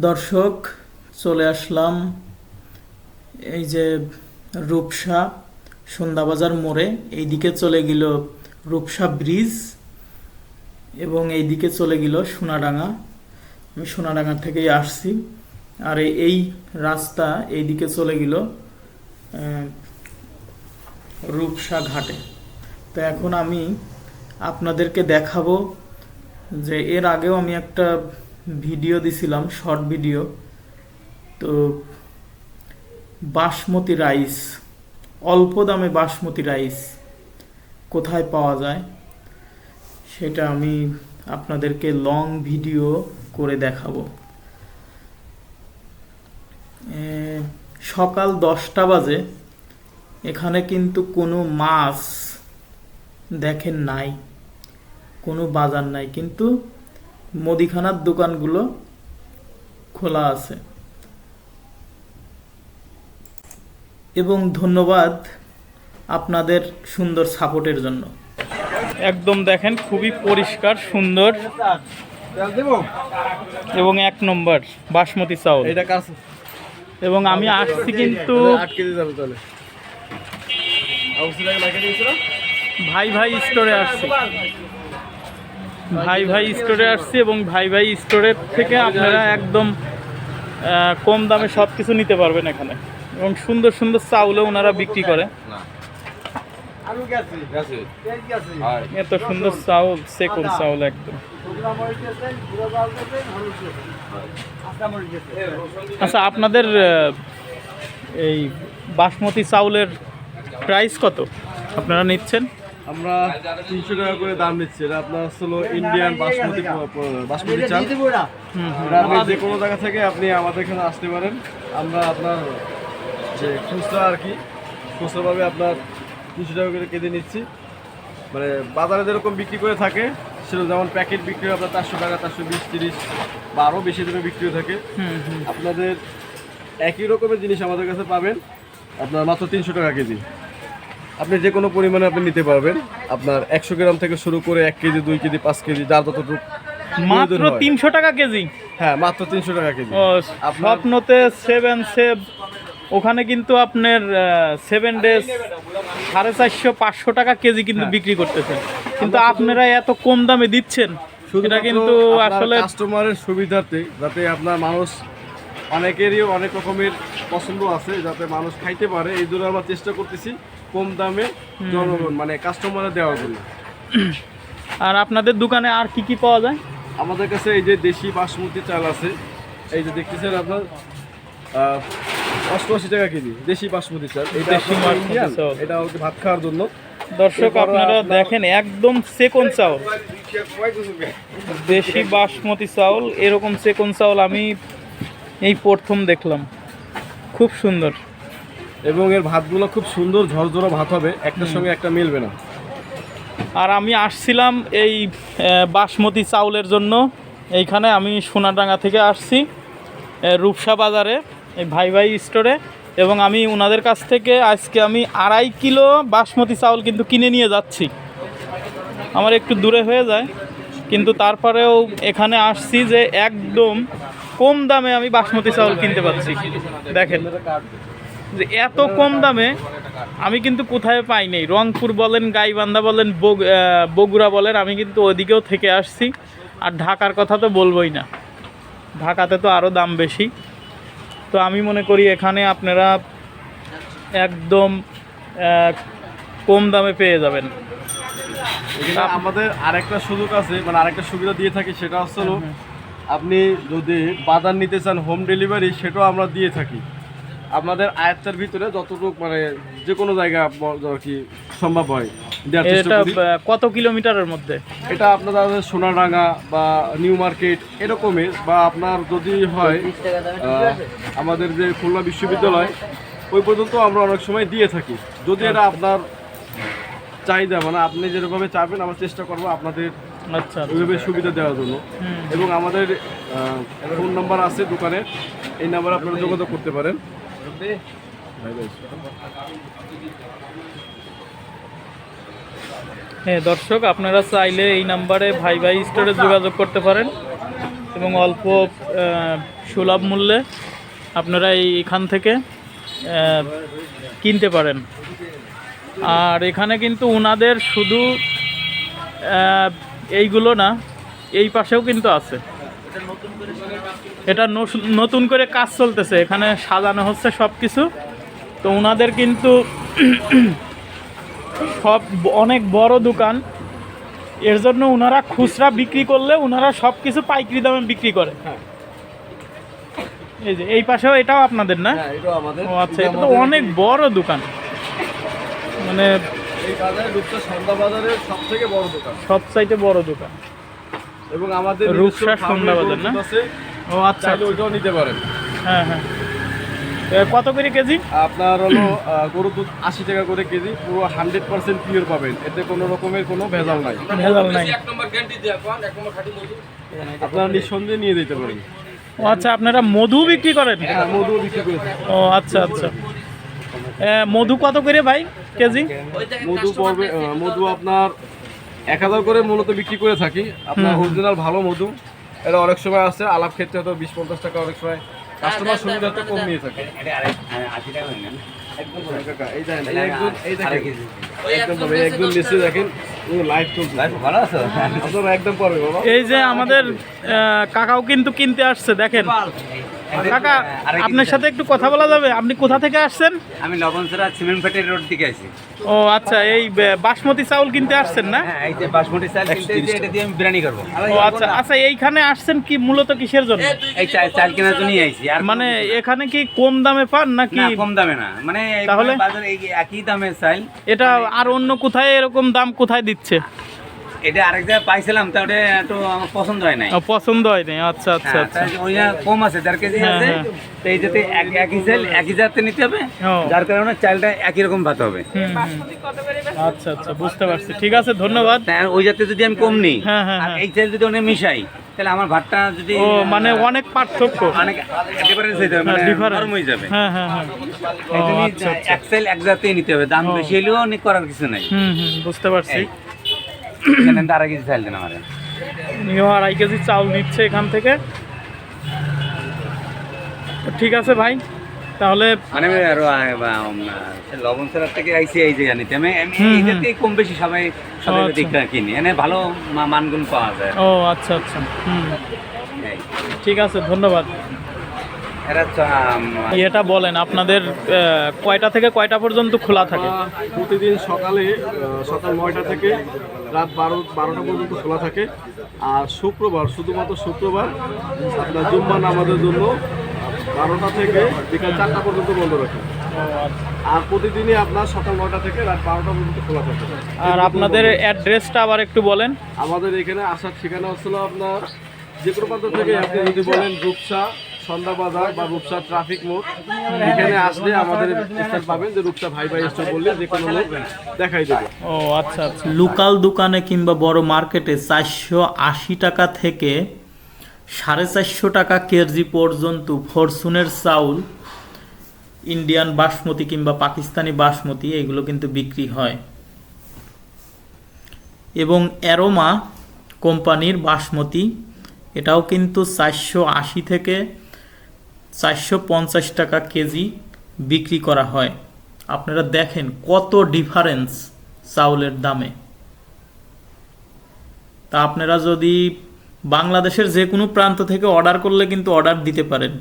দর্শক, চলে আসলাম এই যে রূপসা সন্ধ্যাবাজার মোড়ে। এইদিকে চলে গেল রূপসা ব্রিজ এবং এইদিকে চলে গেল সোনাডাঙ্গা। আমি সোনাডাঙ্গা থেকেই আসছি। আর এই- এই রাস্তা এইদিকে চলে গেল রূপসা ঘাটে। তো এখন আমি আপনাদেরকে দেখাবো যে এর আগেও আমি একটা ভিডিও দিছিলাম, শর্ট ভিডিও। তো বাসমতি রাইস, অল্প দামে বাসমতি রাইস কোথায় পাওয়া যায়? সেটা আমি আপনাদেরকে লং ভিডিও করে দেখাবো। সকাল দশটা বাজে। এখানে কিন্তু কোনো মাছ দেখেন নাই, কোনো বাজার নাই। কিন্তু মুদিখানার দোকানগুলো খোলা আছে। এবং ধন্যবাদ আপনাদের সুন্দর সাপোর্টের জন্য। একদম দেখেন খুবই পরিষ্কার সুন্দর। এবং এক নম্বর বাসমতি চাউল। এটা কাজ এবং আমি আসছি কিন্তু ভাই ভাই স্টোরে আসছি। ভাই ভাই স্টোরে আসছি এবং ভাই ভাই স্টোরের থেকে আপনারা একদম কম দামে সব কিছু নিতে পারবেন এখানে। এবং সুন্দর সুন্দর চাউলও ওনারা বিক্রি করে। এত সুন্দর চাউল সেকুল চাউল একদম। আচ্ছা আপনাদের এই বাসমতি চাউলের প্রাইস কত? আপনারা নিচ্ছেন? আমরা তিনশো টাকা করে দাম নিচ্ছি। এটা আপনার হলো ইন্ডিয়ান বাসমতি বাসমতি চাল। এটা আপনি যে কোনো জায়গা থেকে আপনি আমাদের এখানে আসতে পারেন। আমরা আপনার যে খুচরা আর কি খুচরাভাবে আপনার তিনশো টাকা করে কেটে নিচ্ছি। মানে বাজারে যেরকম বিক্রি করে থাকে সেরকম যেমন প্যাকেট বিক্রি হয় আপনার চারশো টাকা চারশো বিশ তিরিশ বা আরও বেশি দামে বিক্রি হয়ে থাকে। আপনাদের একই রকমের জিনিস আমাদের কাছে পাবেন। আপনার মাত্র তিনশো টাকা কেজি। আপনি যে কোনো পরিমাণে আপনি নিতে পারবেন। আপনার একশো গ্রাম থেকে শুরু করে এক কেজি দুই কেজি পাঁচ কেজি যার যতটুকু মাত্র। তিনশো টাকা কেজি? হ্যাঁ মাত্র তিনশো টাকা কেজি। স্বপ্নতে সেভেন সেভ ওখানে কিন্তু আপনার সেভেন ডেজ সাড়ে চারশো পাঁচশো টাকা কেজি কিন্তু হ্যাঁ। বিক্রি করতেছেন। কিন্তু আপনারা এত কম দামে দিচ্ছেন। এটা কিন্তু আসলে কাস্টমারের সুবিধার্থে যাতে আপনার মানুষ অনেকেরই অনেক রকমের পছন্দ আছে যাতে মানুষ খাইতে পারে। এই জন্য আমরা চেষ্টা করতেছি কম দামে জনগণ মানে কাস্টমারে দেওয়ার জন্য। আর আপনাদের দোকানে আর কি কি পাওয়া যায়? আমাদের কাছে এই যে দেশি বাসমতি চাল আছে। এই যে দেখতেছেন আপনার অষ্টআশি টাকা কেজি দেশি বাসমতি চাল। এটা। এটা হচ্ছে ভাত খাওয়ার জন্য। দর্শক আপনারা দেখেন একদম সেকন চাউল দেশি বাসমতি চাউল এরকম সেকন চাউল আমি এই প্রথম দেখলাম। খুব সুন্দর। এবং এর ভাতগুলো খুব সুন্দর ঝরঝরা ভাত হবে একটার সঙ্গে একটা মিলবে না। আর আমি আসছিলাম এই বাসমতি চাউলের জন্য। এইখানে আমি সোনাডাঙ্গা থেকে আসছি রূপসা বাজারে এই ভাই ভাই স্টোরে এবং আমি ওনাদের কাছ থেকে আজকে আমি আড়াই কিলো বাসমতি চাউল কিন্তু কিনে নিয়ে যাচ্ছি। আমার একটু দূরে হয়ে যায় কিন্তু তারপরেও এখানে আসছি যে একদম কম দামে আমি বাসমতি চাউল কিনতে পারছি। দেখেন যে এত কম দামে আমি কিন্তু কোথায় পাই পাইনি রংপুর বলেন গাইবান্ধা বলেন বগ- বগুড়া বলেন আমি কিন্তু ওদিকেও থেকে আসছি। আর ঢাকার কথা তো বলবোই না। ঢাকাতে তো আরও দাম বেশি। তো আমি মনে করি এখানে আপনারা একদম কম দামে পেয়ে যাবেন। আমাদের আরেকটা সুযোগ আছে মানে আরেকটা সুবিধা দিয়ে থাকি সেটা হচ্ছে যদি বাজার নিতে চান হোম ডেলিভারি সেটাও আমরা দিয়ে থাকি। আপনাদের আয়ত্তের ভিতরে যতটুকু মানে যে কোনো জায়গা আর কি সম্ভব হয় এটা কত কিলোমিটারের মধ্যে? এটা আপনাদের সোনাডাঙ্গা বা নিউ মার্কেট এরকমের বা আপনার যদি হয় আমাদের যে খুলনা বিশ্ববিদ্যালয় ওই পর্যন্ত আমরা অনেক সময় দিয়ে থাকি। যদি এটা আপনার চাহিদা মানে আপনি যেরকমভাবে চাইবেন আমরা চেষ্টা করব আপনাদের আচ্ছা আচ্ছা। ওইভাবে সুবিধা দেওয়ার জন্য। এবং আমাদের ফোন নাম্বার আছে দোকানে এই নাম্বারে আপনারা যোগাযোগ করতে পারেন হ্যাঁ দর্শক আপনারা চাইলে এই নাম্বারে ভাই ভাই স্টোরে যোগাযোগ করতে পারেন এবং অল্প সুলভ মূল্যে আপনারা এই- এখান থেকে কিনতে পারেন আর এখানে কিন্তু ওনাদের শুধু এইগুলো না এই পাশেও কিন্তু আছে। এটা নতুন করে কাজ চলতেছে এখানে সাজানো হচ্ছে সব কিছু তো ওনাদের কিন্তু সব অনেক বড় দোকান। এর জন্য ওনারা খুচরা বিক্রি করলে ওনারা সব কিছু পাইকারি দামে বিক্রি করে। হ্যাঁ। এই যে এই পাশেও এটাও আপনাদের না? হ্যাঁ ও আচ্ছা এটা তো অনেক বড় দোকান। মানে এই বাজারে রূপসা সন্ধ্যা বাজারের সব থেকে বড় দোকান। সব চাইতে বড় দোকান। এবং আমাদের রূপসা সন্ধ্যা বাজার না? ও আচ্ছা ওইটাও নিতে পারেন। হ্যাঁ হ্যাঁ। কত করে কেজি? আপনার হলো গরুর দুধ আশি টাকা করে কেজি পুরো হান্ড্রেড পার্সেন্ট পিওর পাবেন। এতে কোনো রকমের কোনো ভেজাল নাই। ভেজাল নাই। আপনারা নিঃসন্দেহে নিয়ে যেতে পারেন। ও আচ্ছা আপনারা মধু বিক্রি করেন? হ্যাঁ মধু বিক্রি করেছে। ও আচ্ছা আচ্ছা। মধু কত করে ভাই কেজি? মধু পড়বে মধু আপনার এক হাজার করে মূলত বিক্রি করে থাকি। আপনার। অরিজিনাল ভালো মধু। এটা অনেক সময় আছে আলাপ ক্ষেত্রে হয়তো বিশ পঞ্চাশ টাকা অনেক সময় কাস্টমার সুবিধাতে কম নিয়ে থাকে। এই যে আমাদের কাকাও কিন্তু কিনতে আসছে দেখেন। কাকা আপনার সাথে একটু কথা বলা যাবে? আপনি কোথা থেকে আসছেন? আমি লবণসরা সিমেন্ট ফ্যাক্টরি রোড দিকে আছি ও আচ্ছা এই বাসমতি চাউল কিনতে আসছেন না? হ্যাঁ এই যে বাসমতি চাল কিনতে এটা দিয়ে আমি বিরিয়ানি করব। ও আচ্ছা আচ্ছা এইখানে আসছেন কি মূলত কিসের জন্য? এই চাল চাল কেনার জন্যই আইছি আর মানে এখানে কি কম দামে পান নাকি না কম দামে না। মানে তাহলে? বাজারে এই একই দামের চাল। এটা আর অন্য কোথায় এরকম দাম কোথায় দিচ্ছে? এটা আরেক জায়গায় পাইছিলাম তা ওটা একটু আমার পছন্দ হয় নাই। পছন্দ হয়নি আচ্ছা আচ্ছা হ্যাঁ, আচ্ছা তাই কম আছে দেড় কেজি হ্যাঁ, আছে হ্যাঁ। তো এই যাতে এক একই চাল একই জাতে নিতে হবে যার কারণে চালটা একই রকম ভাত হবে। আচ্ছা আচ্ছা বুঝতে পারছি। ঠিক আছে ধন্যবাদ। ওই জাতে যদি আমি কম নিই হ্যাঁ, হ্যাঁ, আর হ্যাঁ। এই চাল যদি অনেক মিশাই তাহলে আমার ভাতটা যদি ও মানে অনেক পার্থক্য। অনেক ডিফারেন্স হয়ে যাবে মানে ডিফারেন্স হয়ে যাবে। হ্যাঁ হ্যাঁ হ্যাঁ। আচ্ছা আচ্ছা। এক চাল এক জাতেই নিতে হবে দাম বেশি হলেও অনেক করার কিছু নাই। হুম হুম বুঝতে পারছি। এখানে আড়াই কেজি চাল দেন আমার। নিও আড়াই কেজি চাউল নিচ্ছে এখান থেকে। ঠিক আছে ভাই তাহলে মানে আরও লবণ সেরার থেকে আইসি এই নিতে আমি আমি এই কম বেশি সবাই সবাই আচ্ছা। দিকটা কিনি। এনে ভালো মানগুণ পাওয়া যায়। ও আচ্ছা আচ্ছা। ঠিক আছে ধন্যবাদ। এটা বলেন আপনাদের কয়টা থেকে কয়টা পর্যন্ত খোলা থাকে? প্রতিদিন সকালে সকাল নয়টা থেকে রাত বারো বারোটা পর্যন্ত খোলা থাকে। আর শুক্রবার শুধুমাত্র শুক্রবার আপনার জুম্মা নামাজের জন্য বারোটা থেকে বিকাল চারটা পর্যন্ত বন্ধ রাখে। আর প্রতিদিনই আপনার সকাল নয়টা থেকে রাত বারোটা পর্যন্ত খোলা থাকে। আর আপনাদের অ্যাড্রেসটা আবার একটু বলেন। আমাদের এখানে আসার ঠিকানা হচ্ছিল আপনার যে কোনো প্রান্ত থেকে আপনি যদি বলেন রূপসা সন্ধ্যা বাজার বা রূপসা ট্রাফিক মোড়। এখানে আসলে আমাদের স্থান পাবেন যে রূপসা ভাই ভাই স্টোর বললে যে কোনো লোক দেখাই দেবে। ও আচ্ছা আচ্ছা। লোকাল দোকানে কিংবা বড় মার্কেটে চারশো আশি টাকা থেকে সাড়ে চারশো টাকা কেজি পর্যন্ত ফরচুনের চাউল ইন্ডিয়ান বাসমতি কিংবা পাকিস্তানি বাসমতি এগুলো কিন্তু বিক্রি হয়। এবং অ্যারোমা কোম্পানির বাসমতি এটাও কিন্তু চারশো আশি থেকে চারশো পঞ্চাশ টাকা কেজি বিক্রি করা হয়। আপনারা দেখেন কত ডিফারেন্স চাউলের দামে। তা আপনারা যদি বাংলাদেশের যে কোনো প্রান্ত থেকে অর্ডার করলে কিন্তু অর্ডার দিতে পারেন।